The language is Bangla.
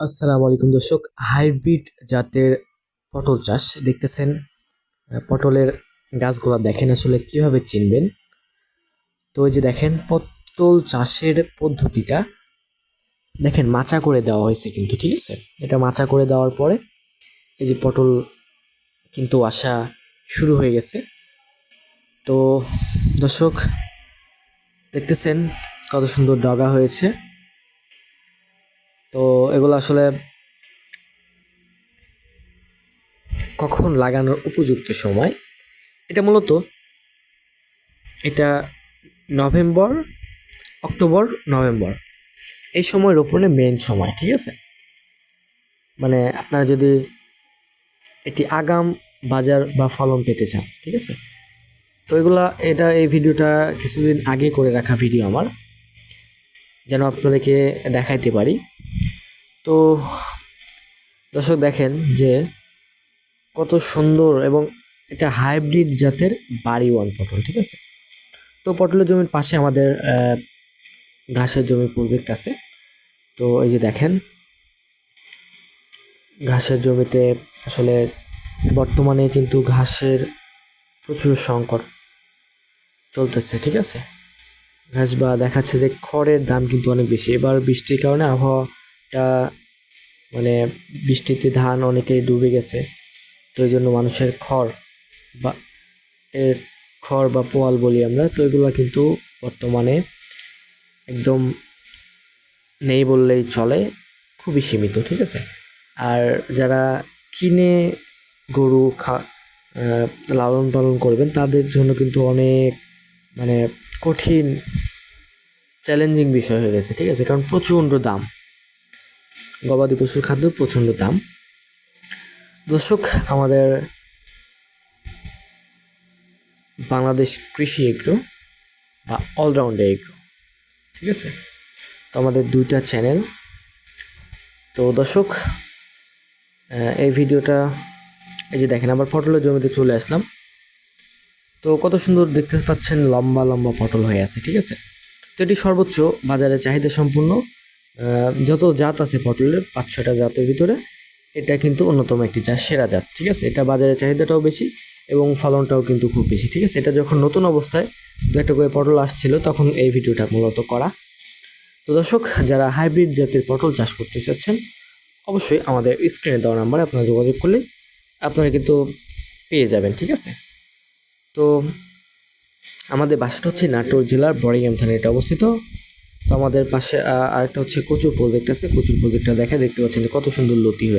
আসসালামু আলাইকুম দর্শক, হাইব্রিড জাতের পটল চাষ দেখতেছেন। পটলের গাছগুলো দেখেন আসলে কীভাবে চিনবেন। তো এই যে দেখেন, পটল চাষের পদ্ধতিটা দেখেন মাচা করে দেওয়া হয়েছে কিন্তু, ঠিক আছে? এটা মাচা করে দেওয়ার পরে এই যে পটল কিন্তু আসা শুরু হয়ে গেছে। তো দর্শক, দেখতেছেন কত সুন্দর ডগা হয়েছে। তো এগুলো আসলে কখন লাগানোর উপযুক্ত সময়? এটা মূলত এটা নভেম্বর, অক্টোবর, নভেম্বর। এই সময় রোপণের মেন সময়, ঠিক আছে? মানে আপনারা যদি এটি আগাম, বাজার বা ফলন পেতে চান, ঠিক আছে? তো এগুলা, এটা এই ভিডিওটা কিছুদিন আগে করে রাখা ভিডিও আমার। যেন আপনাদেরকে দেখাইতে পারি। তো দর্শক দেখেন যে কত সুন্দর এবং এটা হাইব্রিড জাতের বাড়ি ওয়ান পটল, ঠিক আছে? তো পটলের জমির পাশে আমাদের ঘাসের জমি প্রজেক্ট আছে। তো এই যে দেখেন, ঘাসের জমিতে আসলে বর্তমানে কিন্তু ঘাসের প্রচুর সংকট চলতেছে, ঠিক আছে? ঘাস বা দেখাচ্ছে যে খড়ের দাম কিন্তু অনেক বেশি। এবার বৃষ্টির কারণে আবহাওয়াটা মানে বৃষ্টিতে ধান অনেকেই ডুবে গেছে, তো এই জন্য মানুষের খড় বা এর খড় বা পোয়াল বলি আমরা, তো এগুলো কিন্তু বর্তমানে একদম নেই বললেই চলে, খুবই সীমিত, ঠিক আছে? আর যারা কিনে গরু খা লালন পালন করবেন, তাদের জন্য কিন্তু অনেক মানে কঠিন চ্যালেঞ্জিং বিষয় হয়ে গেছে, ঠিক আছে? কারণ প্রচণ্ড দাম। গবাদি পশুর খাদ্য প্রচণ্ড দাম। দর্শক, আমাদের বাংলাদেশ কৃষি এগ্রো বা অলরাউন্ডার এগ্রো, ঠিক আছে? তো আমাদের দুইটা চ্যানেল। তো দর্শক এই ভিডিওটা, এই যে দেখেন আবার পটলের জমিতে চলে আসলাম। তো কত সুন্দর দেখতে পাচ্ছেন, লম্বা লম্বা পটল হয়ে আছে, ঠিক আছে? তো এটি সর্বোচ্চ বাজারে চাহিদা সম্পূর্ণ। যত জাত আছে পটলের, পাঁচ ছটা জাতের ভিতরে, এটা কিন্তু অন্যতম একটি জাত, সেরা জাত, ঠিক আছে? এটা বাজারে চাহিদাটাও বেশি এবং ফলনটাও কিন্তু খুব বেশি, ঠিক আছে? এটা যখন নতুন অবস্থায় দু একটা করে পটল আসছিল, তখন এই ভিডিওটা মূলত করা। তো দর্শক, যারা হাইব্রিড জাতের পটল চাষ করতে চাচ্ছেন, অবশ্যই আমাদের স্ক্রিনে দেওয়া নাম্বারে আপনারা যোগাযোগ করলে আপনারা কিন্তু পেয়ে যাবেন, ঠিক আছে? তো আমাদের বাসাটা হচ্ছে নাটোর জেলার বড়িগ্রাম থানায় এটা অবস্থিত। তো আমাদের পাশে আরেকটা হচ্ছে কচুর প্রজেক্ট আছে। কচুর প্রজেক্টটা দেখা দেখতে পাচ্ছেন কত সুন্দর লতি হয়ে